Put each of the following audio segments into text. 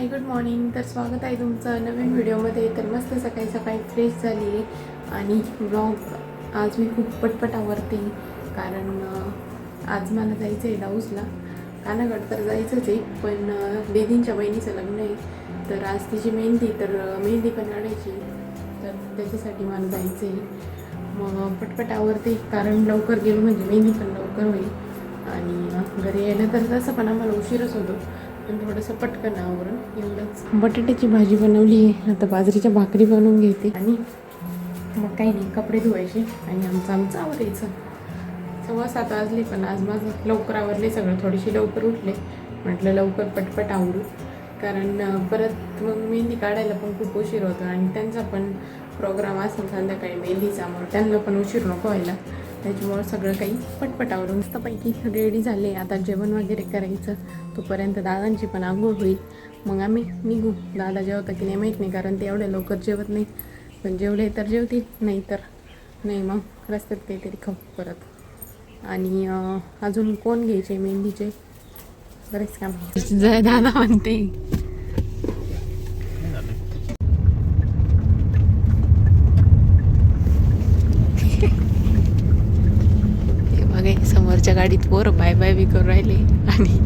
Hi good morning तर स्वागत आहे तुमचं नवीन व्हिडिओमध्ये. तर मस्त सकाळी सकाळी फ्रेश झाली आहे. आणि ब्लॉग आज मी खूप पटपट आवरते. कारण आज मला जायचं आहे डाऊसला. कानागड तर जायचंच आहे पण बेदींच्या बहिणीचं लग्न आहे. तर आज तिची मेहंदी तर मेहंदी पण काढायची तर त्याच्यासाठी मला जायचं आहे. मग पटपट आवरते. कारण लवकर गेलो म्हणजे मेहंदी पण लवकर होईल. आणि घरी यायला तर तसं पण आम्हाला उशीरच होतो. पण थोडंसं पटकन आवरून एवढंच. बटाट्याची भाजी बनवली आहे. आता बाजरीच्या भाकरी बनवून घेते. आणि मग काही नाही कपडे धुवायचे आणि आमचं आमचं आवरायचं. सव्वा सात वाजले पण आज माझं लवकर आवरले सगळं थोडीशी लवकर उठले. म्हटलं लवकर पटपट आवरू. कारण परत मग मेहंदी काढायला पण खूप उशीर होतो आणि त्यांचा पण प्रोग्राम असेल संध्याकाळी मेहंदीचा मग त्यांना पण उशीर नको व्हायला. त्याच्यामुळं सगळं काही पटपटावरून मस्तपैकी रेडी झाले. आता जेवण वगैरे करायचं. तोपर्यंत दादांची पण आंघोळ होईल. मग आम्ही निघू. दादा जेवता की नाही माहीत नाही कारण ते एवढे लवकर जेवत नाही पण जेवले तर जेवतील नाही तर नाही मग रस्त्यात काहीतरी खाऊ परत. आणि अजून कोण घ्यायचे मेहंदीचे बरेच काम जय दादा म्हणते हे बघा हे समोरच्या गाडीत पोर बाय बाय बी करून राहिले आणि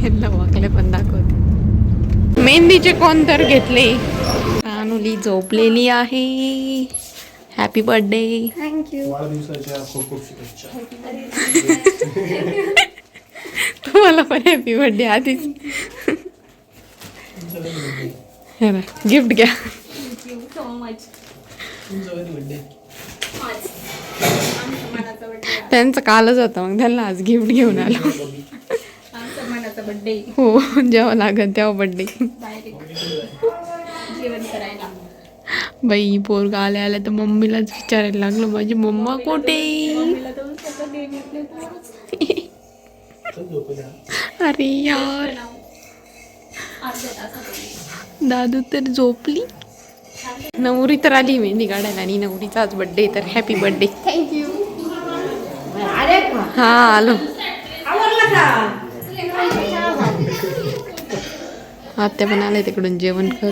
ह्यांना वाकले पण दाखवते. मेहंदीचे कोण तर घेतले. अनुली झोपलेली आहे. हॅपी बर्थडे थँक्यू तुम्हाला पण हॅपी बर्थडे आधीच. गिफ्ट घ्या. तुमचा कधी बर्थडे त्यांचं कालच होतं मग त्यांना आज गिफ्ट घेऊन आलो. बर्थडे हो जेव्हा लागत तेव्हा करायला. बाई पोरगा आल्या आल्या तर मम्मीलाच विचारायला लागलो. माझी मम्मा कुठे? अरे यार. दादू तर झोपली. नवरी तर आली मेहंदी काढायला आणि नवरीचा आज बर्थडे तर हॅपी बर्थडे हा आलो. आत्या पण आले तिकडून जेवण कर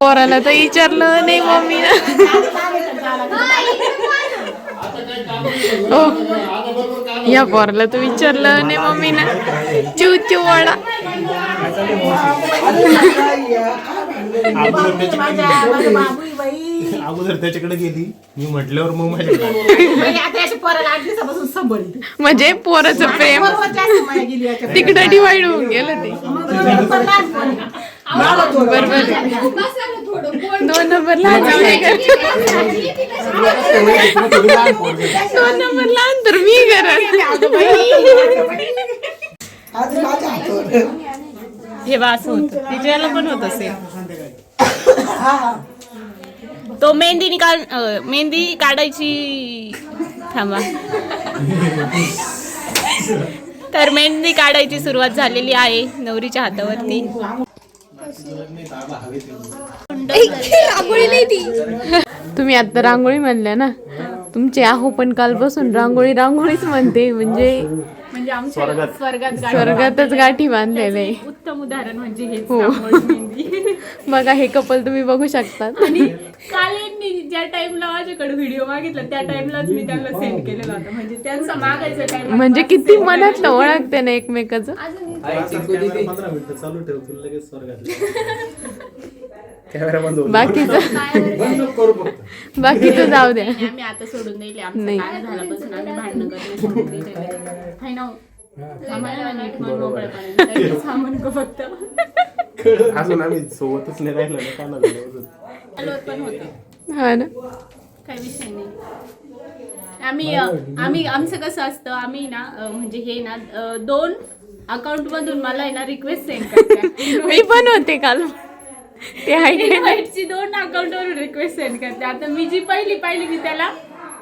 पोराला तर विचारलं नाही मम्मी. हो. या पोराला तर विचारलं नाही मम्मी ना. चिव चिव वाडा. अगोदर त्याच्याकडे गेली. मी म्हटल्यावर मग माझ्याकडे म्हणजे पोराचं प्रेम. तिकडं डिवाइड होऊन गेलं ते. बरोबर. दोन नंबर लहान झाले का? थोडी लहान पोरगी. दोन नंबर लहान तर मी करत. हे वास होत. तिच्याला पण होत असेल. तो मेहंदी निकाल अं, मेहंदी काढायची थांबा तर मेहंदी काढायची सुरुवात झालेली आहे नवरीच्या हातावरती तुम्ही आता रांगोळी म्हणल्या ना तुमचे आहो पण कालपासून रांगोळी रांगोळीच म्हणते म्हणजे म्हणजे आमच्या स्वर्गात. स्वर्गातच गाठी बांधलेले आहे. उत्तम उदाहरण म्हणजे हे हो. मेहंदी बघा हे कपल तुम्ही बघू शकतात. आणि काल यांनी ज्या टाइमला माझ्याकडे व्हिडिओ मागितला त्या टाइमलाच मी त्यांना सेंड केलेला होता. म्हणजे त्यांचा मागायचा टाइम म्हणजे किती मनातलं ओळखते ना एकमेकाचं? पंधरा मिनिटं चालू ठेव तुला लगेच स्वर्गात कॅमेरा बंद होतो. बाकीचं फक्त. जाऊ द्या. आम्ही आता सोडून दिले आमचं नाही. झाल्यापासून आम्ही भांडणं. हाय ना हो? आम्हाला नीट मन मोकळेपणाने काही अजून आम्ही सोबतच नाही राहिलो ना काय झालं अजून चालवत पण होते. हा ना. काही विषय नाही. आम्ही अ, आम्ही आमचं कसं असतं आम्ही ना अ, म्हणजे हे ना अ, दोन अकाउंट मधून मला आहे ना रिक्वेस्ट सेंड करते मी पण होते काल. ते आहे? इन्व्हाइटची दोन अकाउंट वरून रिक्वेस्ट सेंड करते. आता मी जी पहिली पाहिली मी त्याला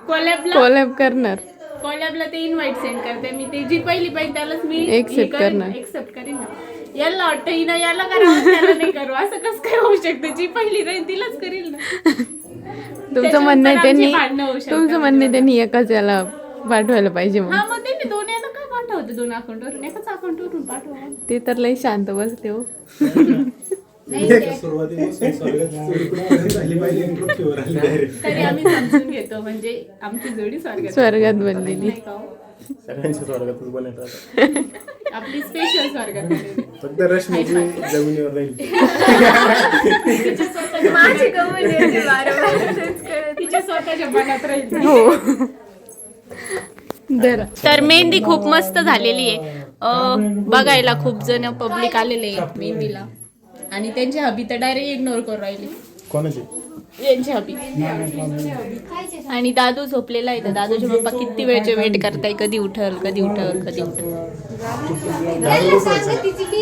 कोलॅबला कोलॅब करणार. कोलॅबला ते इन्व्हाइट सेंड करते. मी ते जी पहिली पाहिजे त्यालाच मी Accept करणार. एक्सेप्ट करीन ना. याला वाटतं हिनं याला करावं त्याला नाही करू. असं कसं काय होऊ शकतं? जी पहिली राहील तिलाच करील ना. तुमचं म्हणणं आहे त्याच्यानंतर त्यांनी आमची भांडणं होऊ शकतात. तुमचं म्हणणं आहे त्यांनी एकाच याला पाठवायला पाहिजे मग हा मग त्यांनी दोन याला काय पाठवतं? दोन अकाउंटवरून एकाच अकाउंटवरून पाठवा. ते तर लई शांत बसते हो. सुरुवातीपासून स्वर्गात झाली पाहिजे आणि पृथ्वीवर आली direct. तरी आम्ही समजून घेतो म्हणजे आमची जोडी स्वर्गात स्वर्गात बनलेली. नाही का हो? सगळ्यांच्या स्वर्गातच आपली स्पेशल स्वर्गात. फक्त रश्मीची जमिनीवर राहील. माझी गमन येते वारंवार तेच कळत. तिच्या स्वतःच्या मनात राहील. हो. दर तर मेहंदी खूप मस्त झालेली आहे. अं, बघायला खूप जण पब्लिक आलेले आहे मेहंदीला. आणि त्यांची हबी तर डायरेक्ट इग्नोर करून राहिली. कोणाची? यांची हबी आणि दादू झोपलेला आहे तर दादूचे पप्पा किती वेळचे वेट करताय? कधी उठल कधी उठल कधी उठल.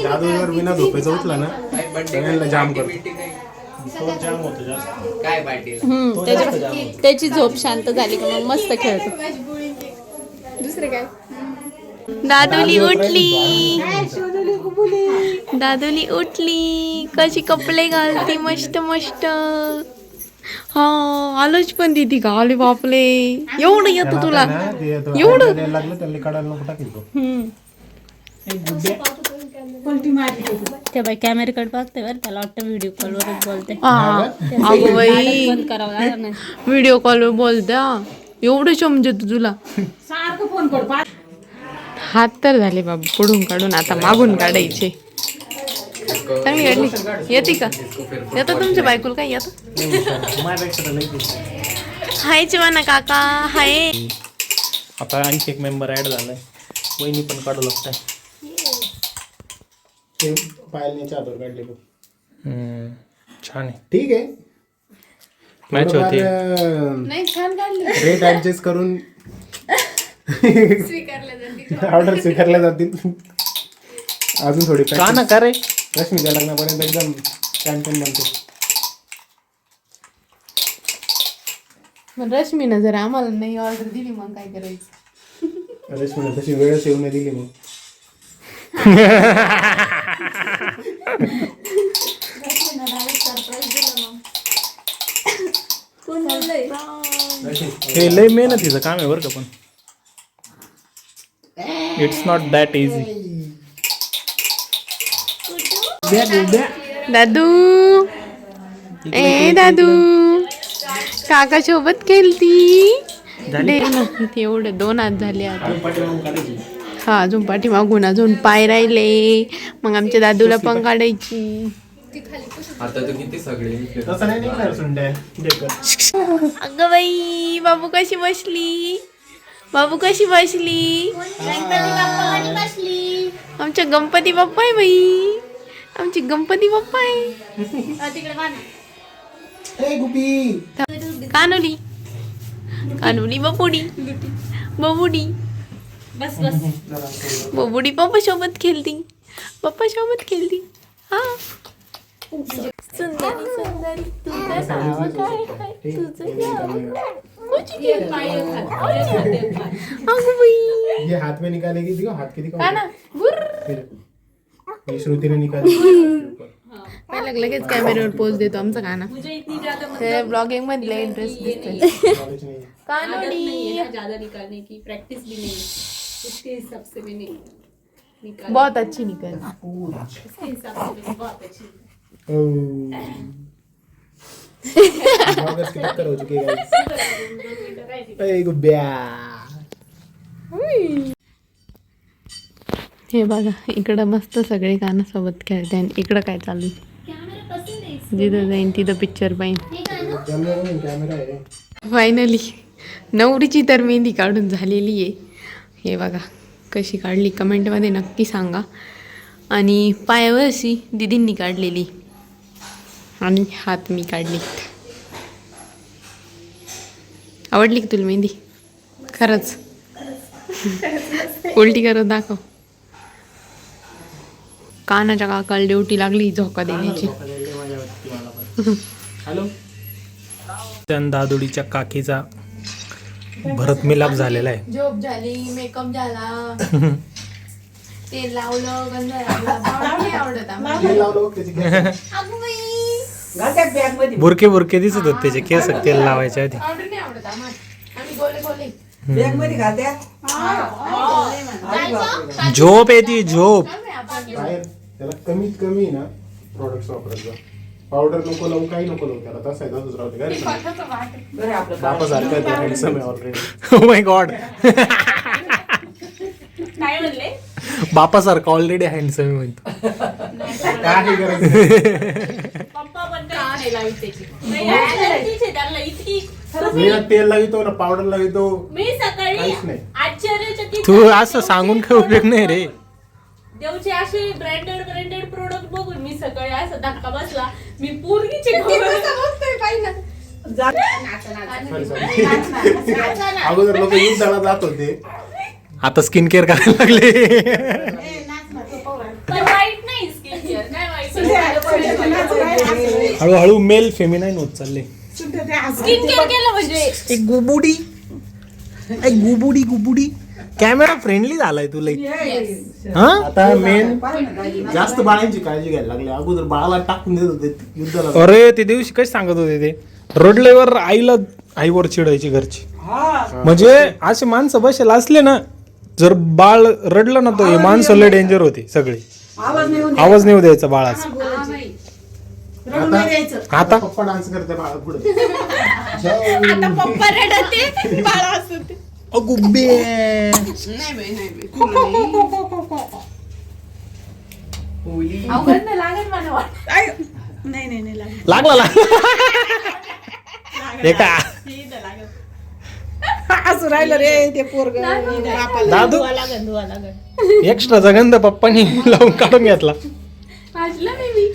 दादू जर बिना झोपेचा उठला ना सगळ्यांना जाम करतो. तो जाम होतो जास्त. काय पाटील हम्म, त्याच्या त्याची झोप शांत झाली का मग मस्त खेळतो. दुसरं काय? दादुली उठली. दादुली उठली. कशी कपडे घालती? मस्त मस्त. हा आलोच पण दिदी का आले बापले. एवढं येतं तुला. एवढं? लागलं त्याला काढायला नको टाकेल तो. हम्म. ते बाई कॅमेराकडे बघते बरं त्याला वाटतं व्हिडिओ कॉलवरच बोलते. हा अगं बाई. बंद करावं लागलं नाही. व्हिडिओ कॉलवर बोलत्या एवढं समजत तुला. हात तर झाले बाबा पुढून काढून आता मागून काढायचे. चांगली काढली येते. का? येतं तुमच्या बायकोला काय? येतं? हाय चिवाना काका हाय. आता आणखी एक मेंबर ऍड झालाय. वहिनी पण काढू लागताय. पायलने चादर काढले बघ. छान आहे. ठीक आहे. मॅच होती. नाही छान काढली. रेट ऍडजस्ट करून ऑर्डर स्वीकारल्या जातील. अजून थोडी का ना का रे? रश्मीच्या लग्नापर्यंत एकदम चॅम्पियन बनते. रश्मीनं जर आम्हाला नाही ऑर्डर दिली मग काय करायचं? रश्मीने तशी वेळच येऊ नाही दिली मग. हे लय मेहनतीचं काम आहे बरं का पण. इट्स नॉट दॅट इझी दादू. ए दादू. काका सोबत खेळती. एवढे दोन हात झाले आता. हा अजून पाठीमागून अजून पाय राहिले. मग आमच्या दादूला पण काढायची. आता तू किती सगळे तसं नाही निघणार सुंड्या. डेकर अगं बाई बाबू कशी बसली? बाबू कशी बसली. आमच्या गणपती बाप्पा आहे बाई. आमची गणपती बाप्पा आहे. कानोली. कानोली बबुडी. बबुडी. बस बस. बबुडी पप्पा सोबत खेळती. पप्पा सोबत खेळती. हा. सुंदरी सुंदरी तुझं काय? तुझं हाथ में निकालेगी दिखो हाथ के दिखो काना गुर फिर ये श्रुतीने निकाली पहिला लगेच कॅमेऱ्यावर पोच देतो आमचा काना मुझे इतनी ज़्यादा ते ब्लॉगिंग मधले इंटरेस्ट दिसतोय नॉलेज नहीं है आदत नहीं है ज़्यादा निकालने की प्रैक्टिस भी नहीं है उसके हिसाब से मैंने निकाल बहुत अच्छी निकल पूरा उसके हिसाब से मैंने बहुत अच्छी ब्लॉगर्स की टक्कर हो चुकी है guys. ए गुब्या हे बघा इकडं मस्त सगळे कानासोबत खेळते आणि इकडं काय चालू जिथं जाईन तिथं पिक्चर पाहिजे फायनली नवरीची तर मेहंदी काढून झालेली आहे. हे बघा कशी काढली? कमेंटमध्ये नक्की सांगा. आणि पायावर अशी दिदींनी काढलेली. आणि हात मी काढली आवडली का तुला मेहंदी? खरंच. उलटी करत दाखव. कानाच्या काकाला ड्युटी लागली झोका देण्याची. हॅलो? दादोडीच्या काकीचा भरत मिलाप झालेला आहे. झोप झाली मेकअप झाला. लावलं गंध लावला. नाही आवडत आम्हाला. बाई, बुरके बुरके दिसत होते त्याचे केस तेल लावायच्या आधी. पावडर नाही आवडत आम्हाला. आम्ही गोले गोले. बॅगमध्ये घालत्या झोप येते झोप. त्याला कमीत कमी ना प्रोडक्ट वापरायचं. पावडर नको लावू काही नको लावू त्याला. तसं आहे तसंच राहते काय बरं आपलं बापा सारखं आहे हँडसम आहे ऑलरेडी माय गॉड काय म्हणले? बापासारखं ऑलरेडी हँडसम म्हणतो. गरज. पप्पा पण काय आहे इतकी खरंच मी तेल लावितो ना पावडर लावितो. मी सकाळी काहीच नाही. आश्चर्यचकित तू. असं सांगून काही उपयोग नाही रे. देवचे असे ब्रँडेड ब्रँडेड प्रोडक्ट बघून मी सकाळी असं धक्का बसला मी पूर्वीचे Sorry, sorry. अगोदर लोक युद्धाला जात होते आता स्किन केअर करायला लागले वाईट नाही स्किन केअर काय वाईट हळूहळू मेल फेमिनाईन होत चालले स्किन केअर केलं म्हणजे एक गुबुडी एक गुबुडी गुबुडी कॅमेरा फ्रेंडली झालाय तुला हा? आता मेन जास्त बाळांची काळजी घ्यायला लागली. अगोदर बाळाला टाकून देत होते युद्धाला. अरे ते दिवशी कशी सांगत होते ते? रडल्यावर आईला आईवर चिडायची घरची. हा. म्हणजे असे माणसं बसेल असले ना जर बाळ रडलं ना तो हे माणसं लय डेंजर होते सगळे. आवाज नाही द्यायचा. बाळाचा. आता पप्पा डान्स करते बाळा पुढे. पप्पा रडते बाळा असते अगुबे अवघड नाही लागत मला वाटतं. नाही नाही नाही लागत. लागला लागला हे का असं राहिलं रे ते पोरग दादू धुवा धुवा एक्स्ट्राचा गंध पप्पानी लावून काढून घेतला वाजलं मी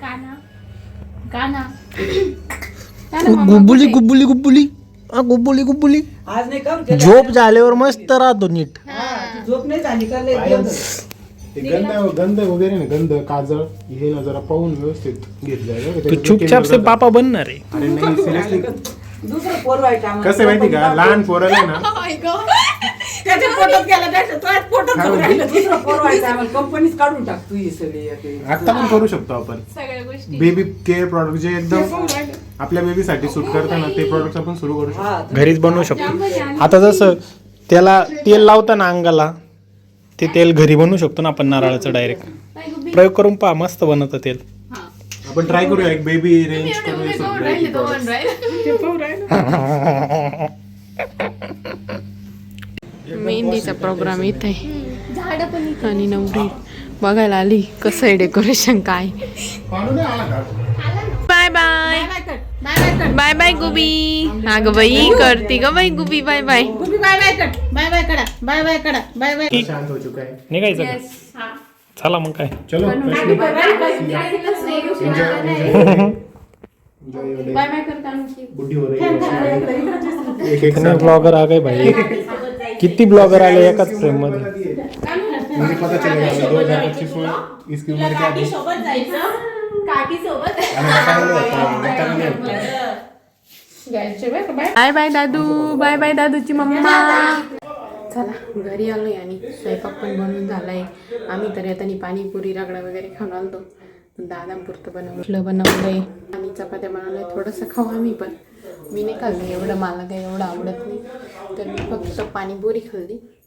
काना काना गुबुली गुबुली गुबुली हा, गुबुली गुबुली. आज नाही का? त्याला- झोप झाल्यावर मस्त राहतो नीट. हा, ती झोप नाही झाली का? लय गोंधळ. ते गंध गंध वगैरे ना गंध काजळ हे ना जरा पाहून व्यवस्थित घेतलंय तू चुपचाप से पापा बनणार आहे. अरे नाही सिरियसली दुसरं पोर व्हायचं आम्हाला. कसं आहे माहिती का? लहान पोराला आहे ना? त्याच्या पोटात गेला त्याच्या तो आज पोटात काय जाऊन म्हणते? राहिलं. दुसरं पोर व्हायचं आम्हाला. कंपनीच काढून टाकतो ही सगळी. याची. आता पण करू शकतो आपण. सगळ्या गोष्टी. बेबी केअर प्रॉडक्ट जे एकदम आपल्या बेबीसाठी सूट करताना ते प्रॉडक्ट आपण सुरू करू शकतो. हा घरीच बनवू शकतो. आता जसं त्याला तेल लावताना अंगाला ते तेल घरी बनवू शकतो ना आपण नारळाचं डायरेक्ट प्रयोग करून पहा मस्त बनवतं तेल. आपण ट्राय करूया एक बेबी रेंज products. मेहंदीचा प्रोग्राम येत आहे आणि नवरी बघायला आली कसं आहे डेकोरेशन काय? बाय बाय बाय बाय गुबी अगं बाई करते ग बाई गुबी बाय बाय गुबी बाय बाय कट बाय बाय कडा. बाय बाय कडा. बाय बाय शांत हो चुका है. निघायचं का? चला मग काय. चलो. बाय बाय करता बुढ़ी हो रही है एक एक कितने ब्लॉगर आ गए भाई? किती ब्लॉगर आले एकाच फ्रेममध्ये मुझे पता चलेगा दो हजार पच्चीस में इसकी उम्र क्या थी? सोबत बाय. बाय दादू बाय बाय दादूची मम्मा. चला. घरी आलोय आणि स्वयंपाक पण बनवून झालाय. आम्ही तर येताना पाणीपुरी रगडा वगैरे खाऊन आलतो. दादापुरतं बनवलं. बनवलंय? आणि चपात्या बनवलंय. थोडंसं खाऊ आम्ही पण. मी नाही खाल्लं. एवढं मला काही एवढं आवडत नाही. तर मी फक्त पाणीपुरी खाल्ली.